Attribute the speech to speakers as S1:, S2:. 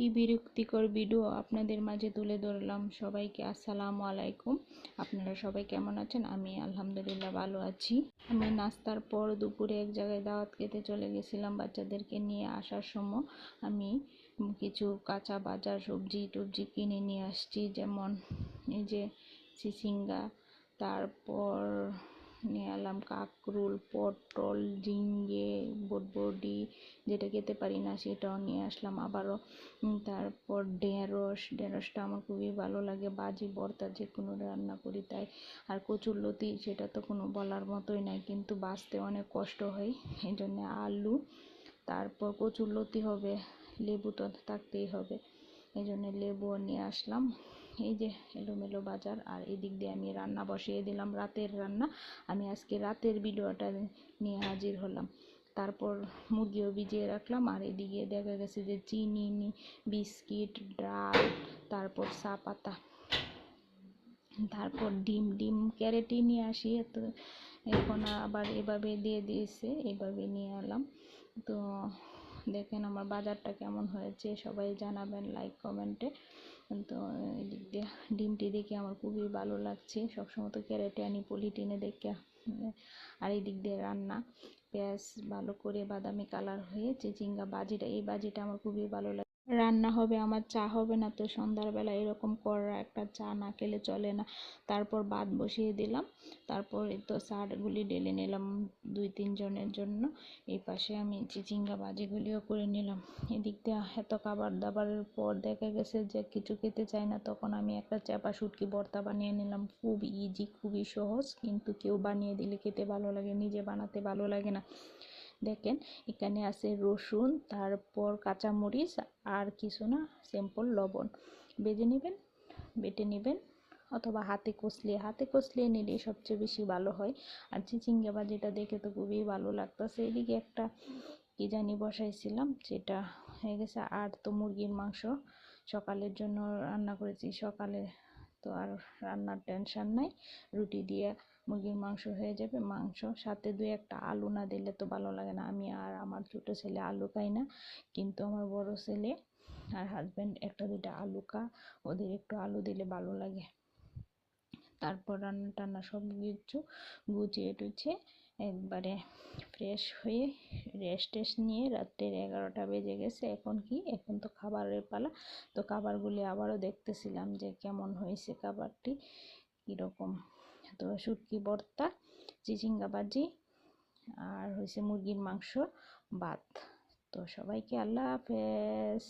S1: কি বিরক্তিকর ভিডিও আপনাদের মাঝে তুলে ধরলাম। সবাইকে আসসালামু আলাইকুম। আপনারা সবাই কেমন আছেন? আমি আলহামদুলিল্লাহ ভালো আছি। আমি নাস্তার পর দুপুরে এক জায়গায় দাওয়াত খেতে চলে গেছিলাম বাচ্চাদেরকে নিয়ে আসার সময়। আমি কিছু কাঁচা বাজার সবজি টবজি কিনে নিয়ে আসছি, যেমন এই যে চিচিঙ্গা তারপর এলাম কাঁকরুল, পটল ঝিঙ্গে বটবডি, যেটা খেতে পারি না সেটাও নিয়ে আসলাম আবারও। তারপর ঢেঁড়স, ঢেঁড়সটা আমার খুবই ভালো লাগে, বাজি ভর্তা যে কোনো রান্না করি তাই। আর কচুরলতি সেটা তো কোনো বলার মতোই নাই, কিন্তু বাঁচতে অনেক কষ্ট হয়, এই জন্যে আলু, তারপর কচুরলতি হবে, লেবু তো থাকতেই হবে। এই জন্য লেবুও নিয়ে আসলাম। এই যে এলোমেলো বাজার, আর এদিক দিয়ে আমি রান্না বসিয়ে দিলাম, রাতের রান্না। আমি আজকে রাতের ভিডিওটা নিয়ে হাজির হলাম। তারপর মুরগিও ভিজিয়ে রাখলাম, আর এদিকে দেখা গেছে যে চিনি, বিস্কিট, ডাল, তারপর চা পাতা, তারপর ডিম ডিম ক্যারেটই নিয়ে আসি। তো এখন আবার এভাবে দিয়ে দিয়েছে, এভাবে নিয়ে এলাম। তো দেখেন আমার বাজারটা কেমন হয়েছে, সবাই জানাবেন লাইক কমেন্টে তো এদিক দিয়ে ডিমটি দেখে আমার খুবই ভালো লাগছে, সবসময় তো ক্যারেটে আনি পলিটিনে দেখে আর এই দিক দিয়ে রান্না, পেঁয়াজ ভালো করে বাদামি কালার হয়ে চিচিঙ্গা বাজিটা, এই বাজিটা আমার খুবই ভালো লাগে রান্না হবে, আমার চা হবে না তো সন্ধ্যাবেলা এরকম করা একটা চা না খেলে চলে না। তারপর ভাত বসিয়ে দিলাম, তারপর তো সারগুলি ডেলে নিলাম দুই তিনজনের জন্য। এই পাশে আমি চিচিঙ্গা বাজিগুলিও করে নিলাম। এদিক দিয়ে এত খাবার দাবারের পর দেখা গেছে যে কিছু খেতে চাই না, তখন আমি একটা চাপা শুটকি ভর্তা বানিয়ে নিলাম। খুব ইজি খুবই সহজ, কিন্তু কেউ বানিয়ে দিলে খেতে ভালো লাগে, নিজে বানাতে ভালো লাগে না। দেখেন, এখানে আছে রসুন, তারপর কাঁচামরিচ, আর কিছু না সিম্পল লবণ। বেজে নেবেন, বেটে নেবেন, অথবা হাতে কষলে। হাতে কষলিয়ে নিলে সবচেয়ে বেশি ভালো হয়। আর চিচিঙ্গা যেটা দেখে তো খুবই ভালো লাগতেছে। এদিকে একটা কি জানি বসাইছিলাম, যেটা হয়ে গেছে। আর তো মুরগির মাংস সকালের জন্য রান্না করেছি। সকালে তো আর রান্নার টেনশন নাই। রুটি দিয়ে মুরগির মাংস হয়ে যাবে। মাংস সাথে দু একটা আলু না দিলে তো ভালো লাগে না। আমি আর আমার ছোটো ছেলে আলু খাই না, কিন্তু আমার বড় ছেলে আর হাজব্যান্ড একটা দুইটা আলু খা, ওদের একটু আলু দিলে ভালো লাগে। তারপর রান্না টান্না সব কিছু গুছিয়ে টুছিয়ে একবারে ফ্রেশ হয়ে রেস্ট টেস্ট নিয়ে রাত্রের এগারোটা বেজে গেছে। এখন কি? এখন তো খাবারের পালা। তো খাবারগুলি আবারও দেখতেছিলাম যে কেমন হয়েছে খাবারটি, কীরকম? তো শুটকি ভর্তা চিচিঙ্গা ভাজি আর হয়েছে মুরগির মাংস ভাত। তো সবাইকে আল্লাহ হাফেজ।